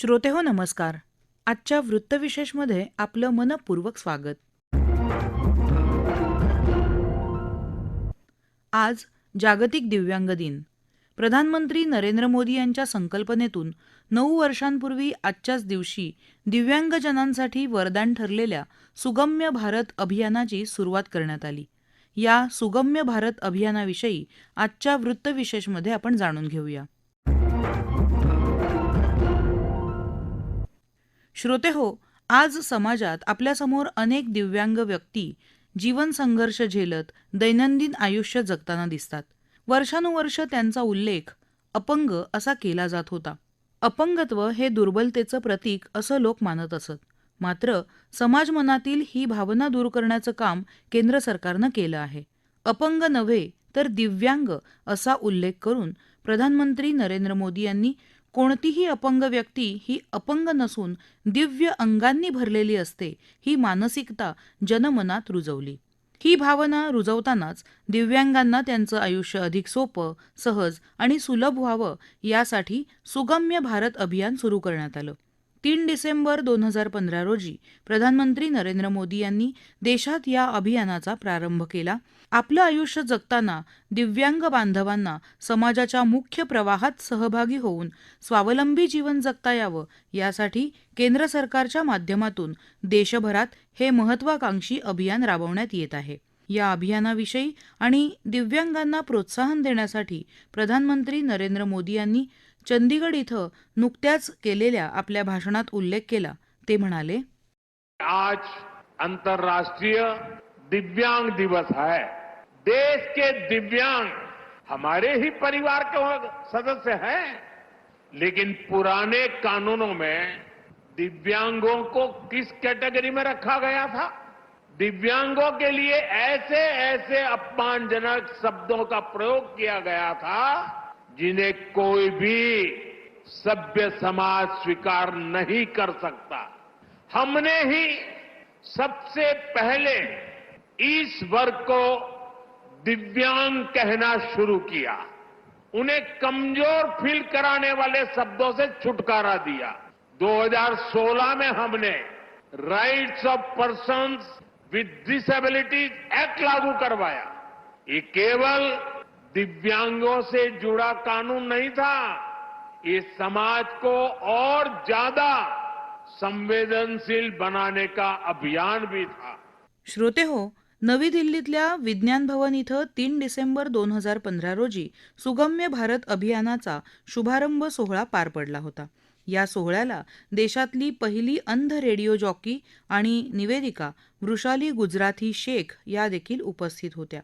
श्रोते हो नमस्कार. आजच्या वृत्तविशेषमध्ये आपलं मनपूर्वक स्वागत. आज जागतिक दिव्यांग दिन. प्रधानमंत्री नरेंद्र मोदी यांच्या संकल्पनेतून नऊ वर्षांपूर्वी आजच्याच दिवशी दिव्यांगजनांसाठी वरदान ठरलेल्या सुगम्य भारत अभियानाची सुरुवात करण्यात आली. या सुगम्य भारत अभियानाविषयी आजच्या वृत्तविशेषमध्ये आपण जाणून घेऊया. श्रोते हो आज समाजात आपल्यासमोर अनेक दिव्यांग व्यक्ती जीवन संघर्ष झेलत दैनंदिन आयुष्य जगताना दिसतात. वर्षानुवर्ष त्यांचा उल्लेख अपंग असा केला जात होता. अपंगत्व हे दुर्बलतेचं प्रतीक असं लोक मानत असत. मात्र समाज मनातील ही भावना दूर करण्याचं काम केंद्र सरकारनं केलं आहे. अपंग नव्हे तर दिव्यांग असा उल्लेख करून प्रधानमंत्री नरेंद्र मोदी यांनी कोणतीही अपंग व्यक्ती ही अपंग नसून दिव्य अंगांनी भरलेली असते ही मानसिकता जनमनात रुजवली. ही भावना रुजवतानाच दिव्यांगांना त्यांचं आयुष्य अधिक सोपं सहज आणि सुलभ व्हावं यासाठी सुगम्य भारत अभियान सुरू करण्यात आलं. तीन डिसेंबर दोन हजार पंधरा रोजी प्रधानमंत्री नरेंद्र मोदी यांनी देशात या अभियानाचा प्रारंभ केला. आपलं आयुष्य जगताना दिव्यांग बांधवांना समाजाच्या मुख्य प्रवाहात सहभागी होऊन स्वावलंबी जीवन जगता यावं यासाठी केंद्र सरकारच्या माध्यमातून देशभरात हे महत्वाकांक्षी अभियान राबवण्यात येत आहे. या अभियानाविषयी आणि दिव्यांगांना प्रोत्साहन देण्यासाठी प्रधानमंत्री नरेंद्र मोदी यांनी चंदीगड इथं नुकत्याच केलेल्या आपल्या भाषणात उल्लेख केला. ते म्हणाले, आज अंतर्राष्ट्रीय दिव्यांग दिवस है. देश के दिव्यांग हमारे ही परिवार के सदस्य हैं. लेकिन पुराने कानूनों में दिव्यांगों को किस कैटेगरी में रखा गया था? दिव्यांगों के लिए ऐसे ऐसे अपमानजनक शब्दों का प्रयोग किया गया था जिन्हें कोई भी सभ्य समाज स्वीकार नहीं कर सकता। हमने ही सबसे पहले इस वर्ग को दिव्यांग कहना शुरू किया। उन्हें कमज़ोर फील कराने वाले शब्दों से छुटकारा दिया। 2016 में हमने rights of person with disabilities act लागू करवाया। ये केवल दिव्यांगों से जुड़ा कानून नहीं था। ये समाज को और ज्यादा संवेदनशील बनाने का अभियान भी था। श्रोते हो नवी दिल्लीतल्या विज्ञान भवन इथं तीन डिसेंबर दोन हजार पंधरा रोजी सुगम्य भारत अभियानाचा शुभारंभ सोहळा पार पडला होता. या सोहळ्याला देशातली पहिली अंध रेडिओ जॉकी आणि निवेदिका वृषाली गुजराथी शेख या देखील उपस्थित होत्या.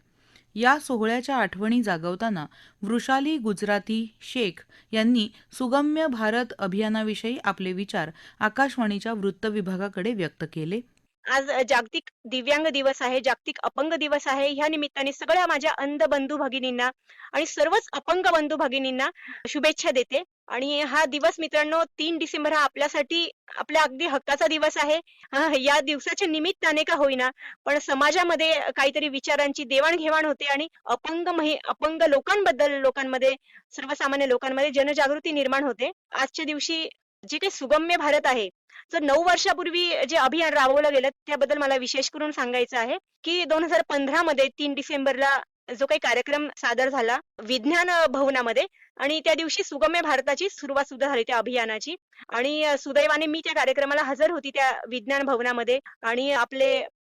या सोहळ्याच्या आठवणी जागवताना वृषाली गुजराती शेख यांनी सुगम्य भारत अभियानाविषयी आपले विचार आकाशवाणीच्या वृत्त विभागाकडे व्यक्त केले. आज जागतिक दिव्यांग दिवस आहे जागतिक अपंग दिवस आहे. ह्या निमित्ताने सगळ्या माझ्या अंध बंधू भगिनींना आणि सर्वच अपंग बंधू भगिनींना शुभेच्छा देते. आणि हा दिवस मित्रांनो तीन डिसेंबर हा आपल्यासाठी आपल्या अगदी हक्काचा दिवस आहे. हा, या दिवसाच्या निमित्ताने का होईना पण समाजामध्ये काहीतरी विचारांची देवाणघेवाण होते आणि अपंग महि अपंग लोकांबद्दल लोकांमध्ये सर्वसामान्य लोकांमध्ये जनजागृती निर्माण होते. आजच्या दिवशी जे काही सुगम्य भारत आहे तर नऊ वर्षापूर्वी जे अभियान राबवलं गेलं त्याबद्दल मला विशेष करून सांगायचं आहे की दोन हजार पंधरा मध्ये तीन डिसेंबरला जो काही कार्यक्रम सादर झाला विज्ञान भवनामध्ये आणि त्या दिवशी सुगम्य भारताची सुरुवात सुद्धा झाली त्या अभियानाची. आणि सुदैवाने मी त्या कार्यक्रमाला हजर होती त्या विज्ञान भवनामध्ये. आणि आपले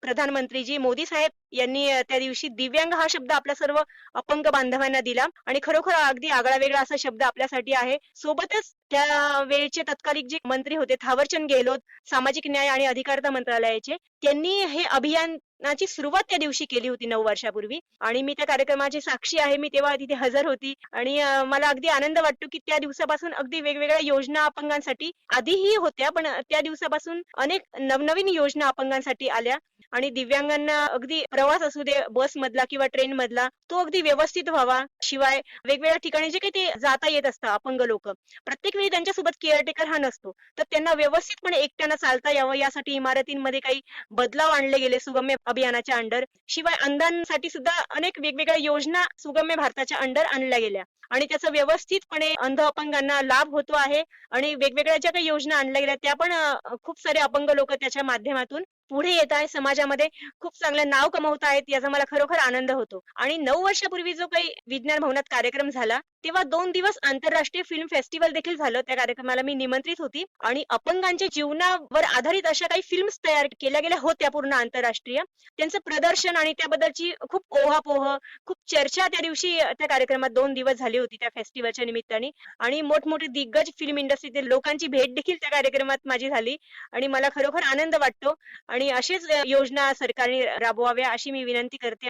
प्रधानमंत्रीजी मोदी साहेब यांनी त्या दिवशी दिव्यांग हा शब्द आपल्या सर्व अपंग बांधवांना दिला. आणि खरोखर अगदी आगळा वेगळा असा शब्द आपल्यासाठी आहे. सोबतच त्या वेळचे तत्कालिक जे मंत्री होते थावरचंद गेहलोत सामाजिक न्याय आणि अधिकारिता मंत्रालयाचे त्यांनी हे अभियानाची सुरुवात त्या दिवशी केली होती नऊ वर्षापूर्वी. आणि मी त्या कार्यक्रमाची साक्षी आहे मी तेव्हा तिथे हजर होती. आणि मला अगदी आनंद वाटतो की त्या दिवसापासून अगदी वेगवेगळ्या योजना अपंगांसाठी आधीही होत्या पण त्या दिवसापासून अनेक नवनवीन योजना अपंगांसाठी आल्या. आणि दिव्यांगांना अगदी प्रवास असू दे बस मधला किंवा ट्रेन मधला तो अगदी व्यवस्थित व्हावा. शिवाय वेगवेगळ्या ठिकाणी जे काही ते जाता येत असतात अपंग लोक. प्रत्येक वेळी त्यांच्यासोबत केअरटेकर हा नसतो. तर त्यांना व्यवस्थितपणे एकट्यानं चालता यावं. यासाठी इमारतींमध्ये काही बदलाव आणले गेले सुगम्य अभियानाच्या अंडर शिवाय अंधांसाठी सुद्धा अनेक वेगवेगळ्या योजना सुगम्य भारताच्या अंडर आणल्या गेल्या. आणि त्याचा व्यवस्थितपणे अंध अपंगांना लाभ होतो आहे. आणि वेगवेगळ्या ज्या काही योजना आणल्या गेल्या त्या पण खूप सारे अपंग लोक त्याच्या माध्यमातून पुढे येत आहे समाजामध्ये खूप चांगलं नाव कमवत आहेत याचा मला खरोखर आनंद होतो. आणि नऊ वर्षापूर्वी जो काही विज्ञान भवनात कार्यक्रम झाला तेव्हा दोन दिवस आंतरराष्ट्रीय फिल्म फेस्टिवल देखील झालं. त्या कार्यक्रमाला मी निमंत्रित होती. आणि अपंगांच्या जीवनावर आधारित अशा काही फिल्म्स तयार केल्या गेल्या होत्या पूर्ण आंतरराष्ट्रीय. त्यांचं प्रदर्शन आणि त्याबद्दलची खूप ओहापोह खूप चर्चा त्या दिवशी त्या कार्यक्रमात दोन दिवस झाली होती त्या फेस्टिवलच्या निमित्ताने. आणि मोठमोठे दिग्गज फिल्म इंडस्ट्रीतील लोकांची भेट देखील त्या कार्यक्रमात माझी झाली. आणि मला खरोखर आनंद वाटतो. आणि अशीच योजना सरकारने राबवाव्या अशी मी विनंती करते.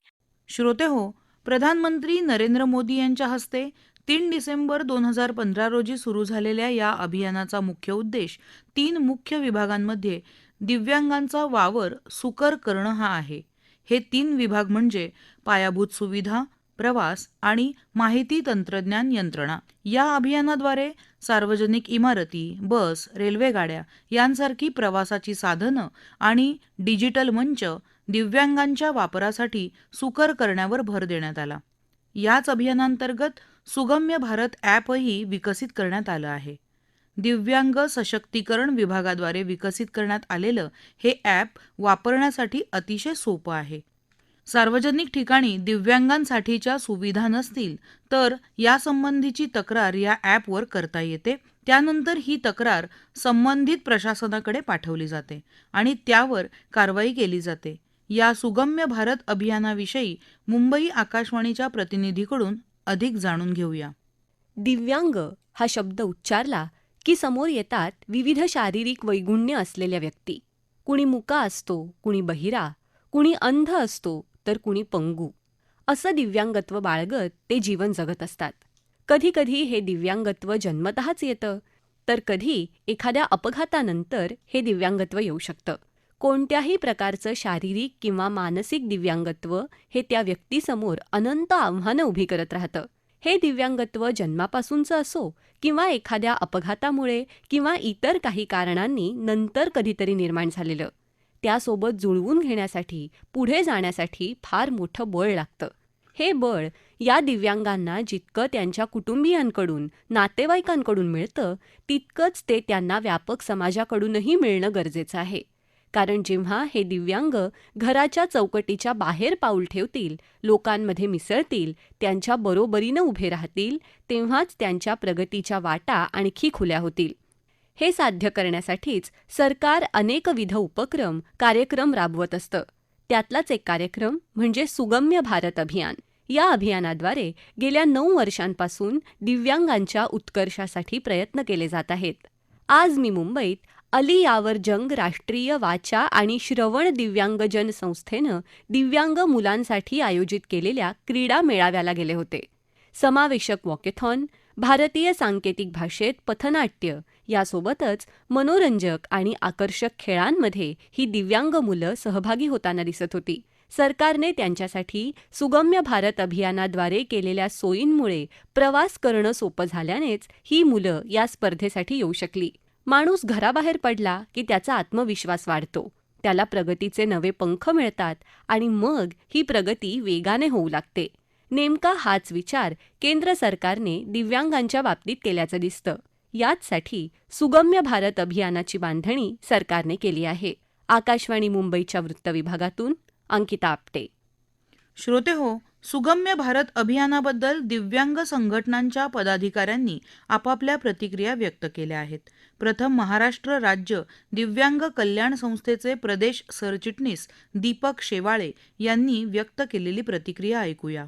श्रोते हो प्रधानमंत्री नरेंद्र मोदी यांच्या हस्ते तीन डिसेंबर दोन हजार पंधरा रोजी सुरू झालेल्या या अभियानाचा मुख्य उद्देश तीन मुख्य विभागांमध्ये दिव्यांगांचा वावर सुकर करणं हा आहे. हे तीन विभाग म्हणजे पायाभूत सुविधा प्रवास आणि माहिती तंत्रज्ञान यंत्रणा. या अभियानाद्वारे सार्वजनिक इमारती बस रेल्वेगाड्या यांसारखी प्रवासाची साधनं आणि डिजिटल मंच दिव्यांगांच्या वापरासाठी सुकर करण्यावर भर देण्यात आला. याच अभियानांतर्गत सुगम्य भारत ॲपही विकसित करण्यात आलं आहे. दिव्यांग सशक्तीकरण विभागाद्वारे विकसित करण्यात आलेलं हे ॲप वापरण्यासाठी अतिशय सोपं आहे. सार्वजनिक ठिकाणी दिव्यांगांसाठीच्या सुविधा नसतील तर यासंबंधीची तक्रार या ॲपवर करता येते. त्यानंतर ही तक्रार संबंधित प्रशासनाकडे पाठवली जाते आणि त्यावर कारवाई केली जाते. या सुगम्य भारत अभियानाविषयी मुंबई आकाशवाणीच्या प्रतिनिधीकडून अधिक जाणून घेऊया. दिव्यांग हा शब्द उच्चारला की समोर येतात विविध शारीरिक वैगुण्य असलेल्या व्यक्ती. कुणी मुका असतो कुणी बहिरा कुणी अंध असतो तर कुणी पंगू. असं दिव्यांगत्व बाळगत ते जीवन जगत असतात. कधीकधी हे दिव्यांगत्व जन्मतःच येतं तर कधी एखाद्या अपघातानंतर हे दिव्यांगत्व येऊ शकतं. कोणत्याही प्रकारचं शारीरिक किंवा मानसिक दिव्यांगत्व हे त्या व्यक्तीसमोर अनंत आव्हानं उभी करत राहतं. हे दिव्यांगत्व जन्मापासूनचं असो किंवा एखाद्या अपघातामुळे किंवा इतर काही कारणांनी नंतर कधीतरी निर्माण झालेलं. त्यासोबत जुळवून घेण्यासाठी पुढे जाण्यासाठी फार मोठं बळ लागतं. हे बळ या दिव्यांगांना जितकं त्यांच्या कुटुंबियांकडून नातेवाईकांकडून मिळतं तितकंच ते त्यांना व्यापक समाजाकडूनही मिळणं गरजेचं आहे. कारण जेव्हा हे दिव्यांग घराच्या चौकटीच्या बाहेर पाऊल ठेवतील लोकांमध्ये मिसळतील त्यांच्या बरोबरीनं उभे राहतील तेव्हाच त्यांच्या प्रगतीच्या वाटा आणखी खुल्या होतील. हे साध्य करण्यासाठीच सरकार अनेकविध उपक्रम कार्यक्रम राबवत असतं. त्यातलाच एक कार्यक्रम म्हणजे सुगम्य भारत अभियान. या अभियानाद्वारे गेल्या नऊ वर्षांपासून दिव्यांगांच्या उत्कर्षासाठी प्रयत्न केले जात आहेत. आज मी मुंबईत अली यावर जंग राष्ट्रीय वाचा आणि श्रवण दिव्यांगजन संस्थेनं दिव्यांग मुलांसाठी आयोजित केलेल्या क्रीडा मेळाव्याला गेले होते. समावेशक वॉकेथॉन भारतीय सांकेतिक भाषेत पथनाट्य यासोबतच मनोरंजक आणि आकर्षक खेळांमध्ये ही दिव्यांग मुलं सहभागी होताना दिसत होती. सरकारने त्यांच्यासाठी सुगम्य भारत अभियानाद्वारे केलेल्या सोयींमुळे प्रवास करणं सोपं झाल्यानेच ही मुलं या स्पर्धेसाठी येऊ शकली. माणूस घराबाहेर पडला की त्याचा आत्मविश्वास वाढतो. त्याला प्रगतीचे नवे पंख मिळतात आणि मग ही प्रगती वेगाने होऊ लागते. नेमका हाच विचार केंद्र सरकारने दिव्यांगांच्या बाबतीत केल्याचं दिसतं. याचसाठी सुगम्य भारत अभियानाची बांधणी सरकारने केली आहे. आकाशवाणी मुंबईच्या वृत्तविभागातून अंकिता आपटे. श्रोते हो सुगम्य भारत अभियानाबद्दल दिव्यांग संघटनांच्या पदाधिकाऱ्यांनी आपापल्या प्रतिक्रिया व्यक्त केल्या आहेत. प्रथम महाराष्ट्र राज्य दिव्यांग कल्याण संस्थेचे प्रदेश सरचिटणीस दीपक शेवाळे यांनी व्यक्त केलेली प्रतिक्रिया ऐकूया.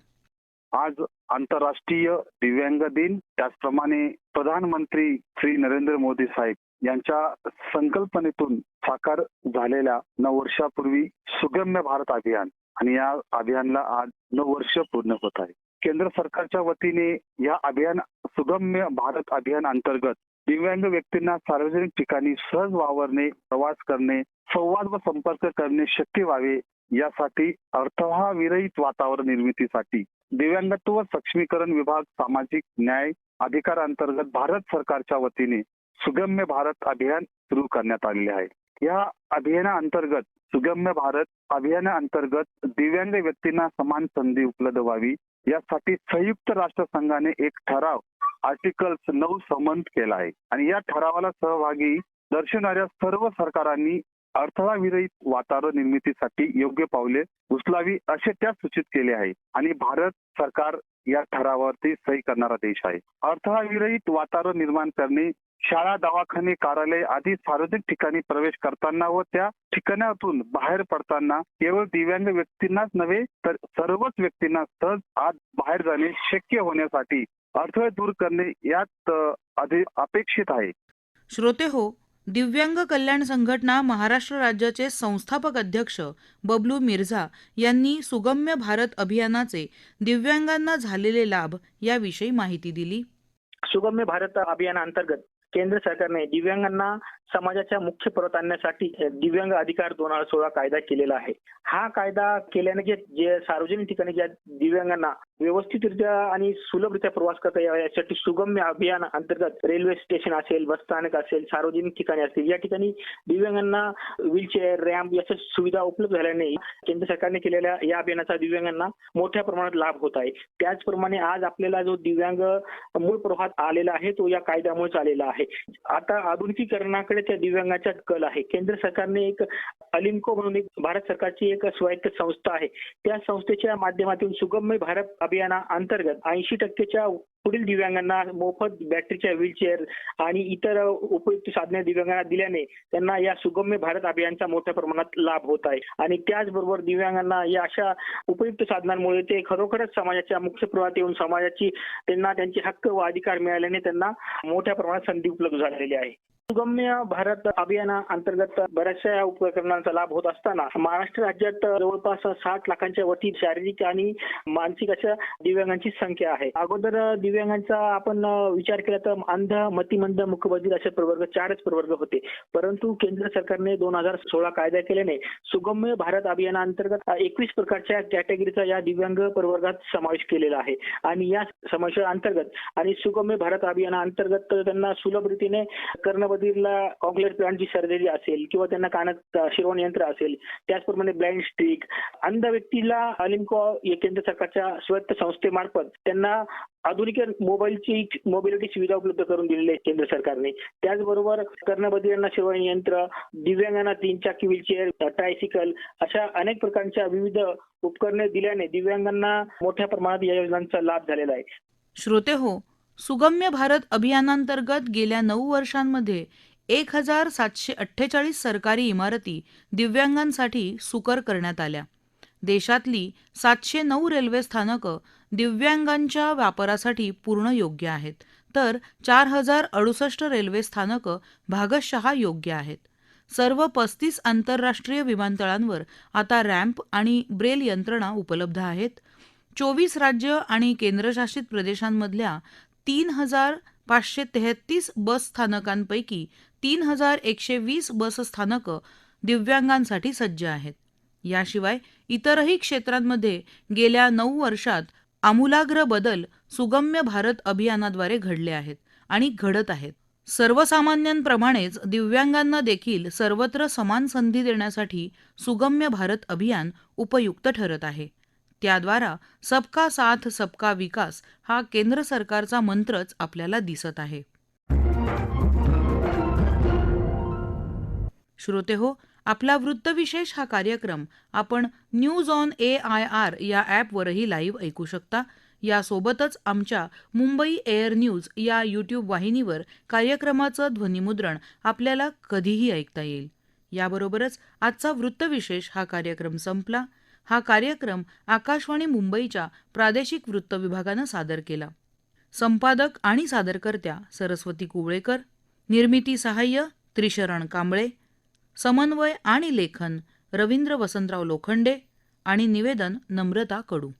आज आंतरराष्ट्रीय दिव्यांग दिन त्याचप्रमाणे प्रधानमंत्री श्री नरेंद्र मोदी साहेब यांच्या संकल्पनेतून साकार झालेल्या नऊ वर्षापूर्वी सुगम्य भारत अभियान आणि या अभियानला आज नऊ वर्ष पूर्ण होत आहे. केंद्र सरकारच्या वतीने या अभियान सुगम्य भारत अभियान अंतर्गत दिव्यांग व्यक्तींना सार्वजनिक ठिकाणी सहज वावरणे प्रवास करणे संवाद व संपर्क करणे शक्य व्हावे यासाठी अर्थविरहित वातावरण निर्मितीसाठी दिव्यांगत्व सक्षमीकरण विभाग सामाजिक न्याय अधिकार अंतर्गत भारत सरकारच्या वतीने सुगम्य भारत अभियान सुरू करण्यात आलेले आहे. या अभियानाअंतर्गत सुगम्य भारत अभियानाअंतर्गत दिव्यांग व्यक्तींना समान संधी उपलब्ध व्हावी. यासाठी संयुक्त राष्ट्र संघाने एक ठराव आर्टिकल नऊ संमत केला आहे. आणि या ठरावाला सहभागी दर्शवणाऱ्या सर्व सरकारांनी अडथळा विरहित वातावरण निर्मितीसाठी योग्य पावले उचलावी असे त्या सूचित केले आहे. आणि भारत सरकार या ठरावावरती सही करणारा देश आहे. अडथळा विरहित वातावरण निर्माण करणे शाळा दवाखाने कार्यालय आदी सार्वजनिक ठिकाणी प्रवेश करताना व त्या ठिकाणातून बाहेर पडताना केवळ दिव्यांग व्यक्तींनाच नव्हे तर सर्वच व्यक्तींना सहज आत बाहेर जाणे शक्य होण्यासाठी अडथळे दूर करणे यात अपेक्षित आहे. श्रोते हो दिव्यांग कल्याण संघटना महाराष्ट्र राज्याचे संस्थापक अध्यक्ष बबलू मिर्झा यांनी सुगम्य भारत अभियानाचे दिव्यांगांना झालेले लाभ याविषयी माहिती दिली. सुगम्य भारत अभियानाअंतर्गत केंद्र सरकारने दिव्यांगांना समाजाच्या मुख्य परत आणण्यासाठी दिव्यांग अधिकार दोन हजार सोळा कायदा केलेला आहे. हा कायदा केल्याने जे जे सार्वजनिक ठिकाणी ज्या दिव्यांगांना व्यवस्थितरित्या आणि सुलभरित्या प्रवास करता यावा यासाठी सुगम्य अभियान अंतर्गत रेल्वे स्टेशन असेल बस स्थानक असेल सार्वजनिक ठिकाणी असतील या ठिकाणी दिव्यांगांना व्हीलचेअर रॅम्प याच्या सुविधा उपलब्ध झाल्याने केंद्र सरकारने केलेल्या या अभियानाचा दिव्यांगांना मोठ्या प्रमाणात लाभ होत आहे. त्याचप्रमाणे आज आपल्याला जो दिव्यांग मूळ प्रवाहात आलेला आहे तो या कायद्यामुळेच आलेला आहे. आता आधुनिकीकरणाकडे त्या दिव्यांगाचा कल आहे. केंद्र सरकारने एक अलिमको म्हणून एक भारत सरकारची एक स्वायत्त संस्था आहे. त्या संस्थेच्या माध्यमातून सुगम्य भारत अभियाना अंतर्गत ऐंशी टक्केच्या पुढील दिव्यांगांना मोफत बॅटरीच्या व्हीलचेअर आणि इतर उपयुक्त साधने दिव्यांगांना दिल्याने त्यांना या सुगम्य भारत अभियानचा मोठ्या प्रमाणात लाभ होत आहे. आणि त्याचबरोबर दिव्यांगांना या अशा उपयुक्त साधनांमुळे ते खरोखरच समाजाच्या मुख्य प्रवाहात येऊन समाजाची त्यांना त्यांचे हक्क व अधिकार मिळाल्याने त्यांना मोठ्या प्रमाणात संधी उपलब्ध झालेली आहे. सुगम्य भारत अभियाना अंतर्गत बऱ्याचशा उपकरणांचा लाभ होत असताना महाराष्ट्र राज्यात जवळपास साठ लाखांच्या वरती शारीरिक आणि मानसिक अशा दिव्यांगांची संख्या आहे. अगोदर दिव्यांगांचा आपण विचार केला तर अंध मतिमंद मुखबधीर असे प्रवर्ग चारच प्रवर्ग होते. परंतु केंद्र सरकारने दोन हजार सोळा कायदा केल्याने सुगम्य भारत अभियानाअंतर्गत एकवीस प्रकारच्या कॅटेगरीचा या दिव्यांग प्रवर्गात समावेश केलेला आहे. आणि या समावेशाअंतर्गत आणि सुगम्य भारत अभियानाअंतर्गत त्यांना सुलभ रीतीने कर्णबधीरला कॉम्प्लेट प्लांटची सर्जरी असेल किंवा त्यांना कानात शिरवण यंत्र असेल त्याचप्रमाणे ब्लाइंड स्टिक अंध व्यक्तीला अलिम्को या केंद्र सरकारच्या स्वत संस्थेमार्फत त्यांना आधुनिक मोबाईलची मोबिलिटी सुविधा उपलब्ध करून दिलेली आहे केंद्र सरकारने. त्याचबरोबर कर्णबधिरांना शिरवण यंत्र दिव्यांगांना तीन चाकी व्हीलचेअर ट्रायसिकल अशा अनेक प्रकारच्या विविध उपकरणे दिल्याने दिव्यांगांना मोठ्या प्रमाणात या योजनांचा लाभ झालेला आहे. श्रोते हो सुगम्य भारत अभियानांतर्गत गेल्या नऊ वर्षांमध्ये एक हजार सातशे अठ्ठेचाळीस सरकारी इमारती दिव्यांगांसाठी सुकर करण्यात आल्या. देशातली सातशे नऊ रेल्वे स्थानकं दिव्यांगांच्या वापरासाठी पूर्ण योग्य आहेत. तर चार हजार अडुसष्ट रेल्वे स्थानकं भागशः योग्य आहेत. सर्व पस्तीस आंतरराष्ट्रीय विमानतळांवर आता रॅम्प आणि ब्रेल यंत्रणा उपलब्ध आहेत. चोवीस राज्य आणि केंद्रशासित प्रदेशांमधल्या तीन हजार पाचशे तेहतीस बस स्थानकांपैकी तीन हजार एकशे वीस बस स्थानकं दिव्यांगांसाठी सज्ज आहेत. याशिवाय इतरही क्षेत्रांमध्ये गेल्या नऊ वर्षात आमूलाग्र बदल सुगम्य भारत अभियानाद्वारे घडले आहेत आणि घडत आहेत. सर्वसामान्यांप्रमाणेच दिव्यांगांना देखील सर्वत्र समान संधी देण्यासाठी सुगम्य भारत अभियान उपयुक्त ठरत आहे. त्याद्वारा सबका साथ सबका विकास हा केंद्र सरकारचा मंत्रच आपल्याला दिसत आहे. श्रोते हो आपला वृत्तविशेष हा कार्यक्रम आपण news on A I R या ॲपवरही लाईव्ह ऐकू शकता. यासोबतच आमच्या मुंबई एअर न्यूज या यूट्यूब वाहिनीवर कार्यक्रमाचं ध्वनिमुद्रण आपल्याला कधीही ऐकता येईल. याबरोबरच आजचा वृत्तविशेष हा कार्यक्रम संपला. हा कार्यक्रम आकाशवाणी मुंबईच्या प्रादेशिक वृत्त विभागानं सादर केला. संपादक आणि सादरकर्त्या सरस्वती कुवळेकर निर्मिती सहाय्य त्रिशरण कांबळे समन्वय आणि लेखन रवींद्र वसंतराव लोखंडे आणि निवेदन नम्रता कडू.